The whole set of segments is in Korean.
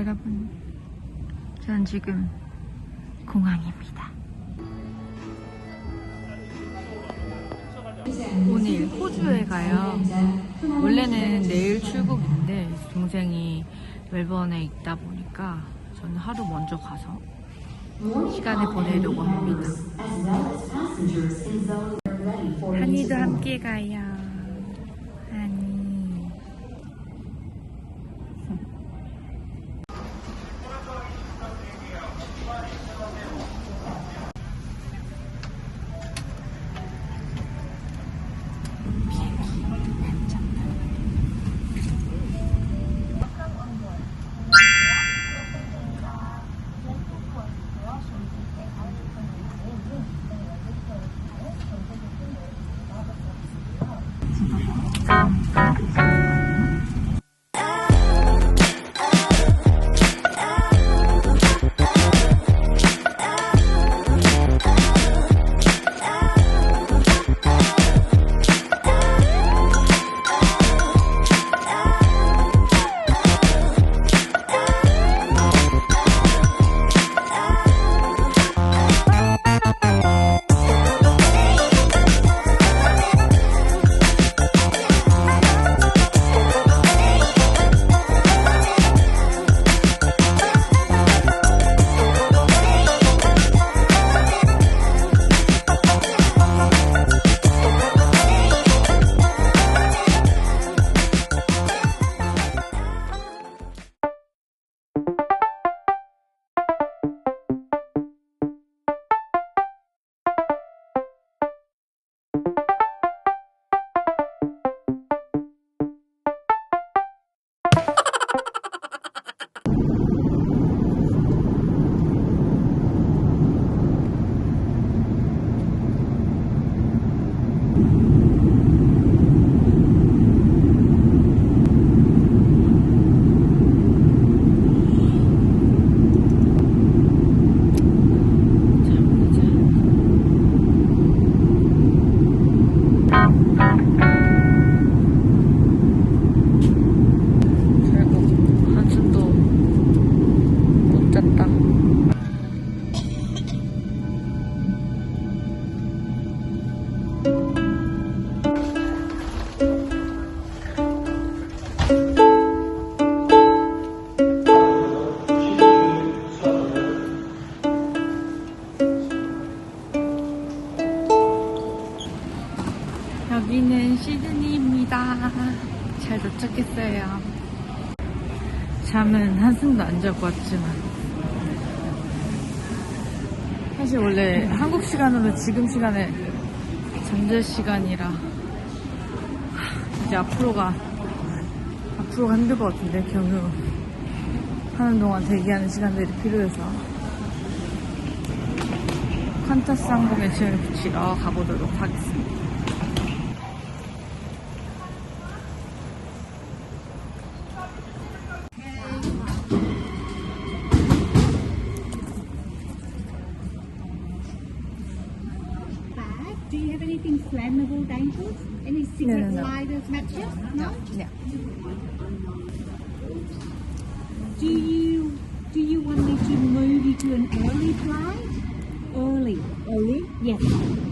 여러분 전 지금 공항입니다. 오늘 호주에 가요. 원래는 내일 출국인데 동생이 멜번에 있다 보니까 저는 하루 먼저 가서 시간을 보내려고 합니다. 한이도 함께 가요 도착했어요. 잠은 한숨도 안 자고 왔지만 사실 원래 한국 시간으로 지금 시간에 잠잘 시간이라 하, 이제 앞으로가 앞으로가 힘들 것 같은데 경유 하는 동안 대기하는 시간들이 필요해서 칸타스 항공에 짐을 붙이러 가보도록 하겠습니다. Flammable, dangerous? Any cigarette no. lighters, matches? No. Yeah. Do you do you want me to move you to an early flight? Early. Early? Yes.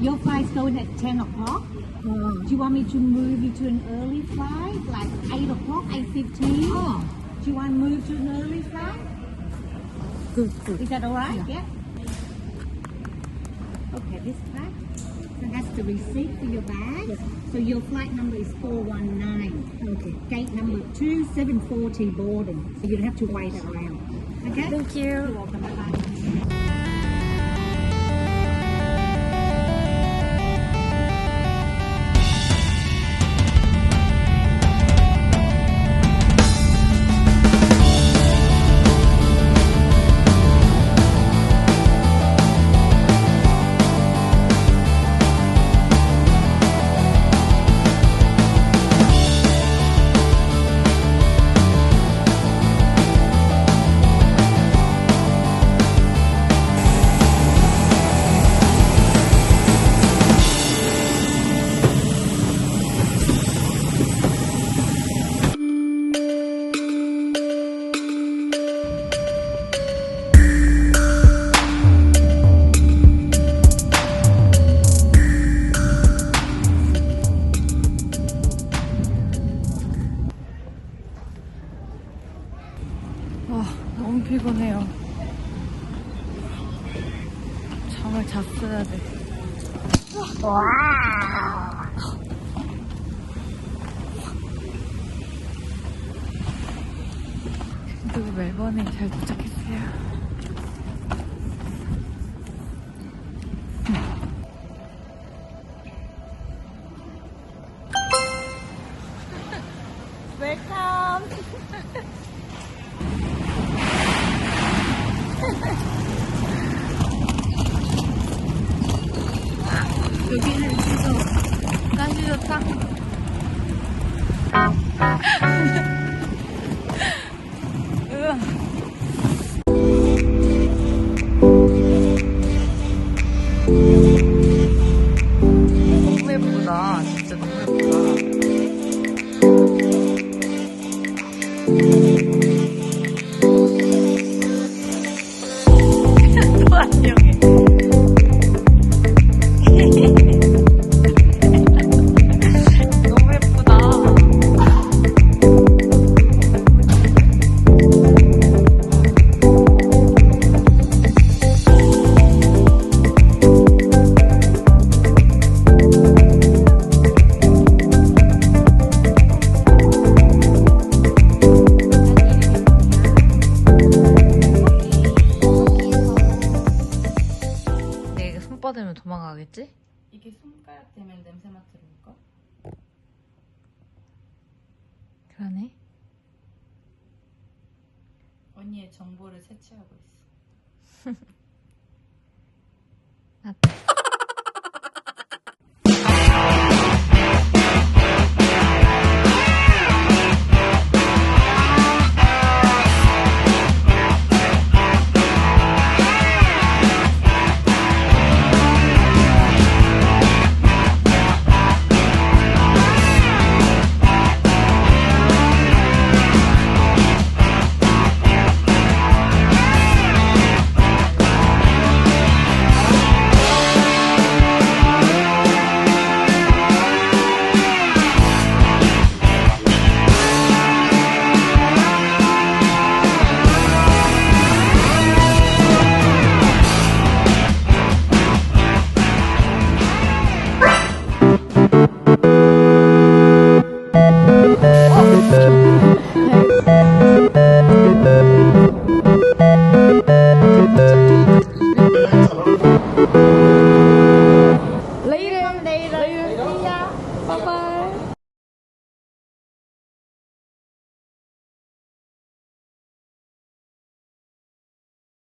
Your flight's going at ten o'clock. Oh. Do you want me to move you to an early flight, like eight o'clock, eight fifteen? Oh. Do you want to move to an early flight? Good, good. Is that all right? Yeah. Okay, this bag. So that's the receipt for your bag. So your flight number is 419. Okay. Gate number 2, 740 boarding. So you'd have to wait around. Okay? Thank you. You're welcome. Bye-bye. 그리고 멜번에 잘 도착했어요. 웰컴. 有电焊机构，但是它 도망가겠지? 이게 손가락 대면 냄새 맡으니까 그러네. 언니의 정보를 채취하고 있어. 나 Later.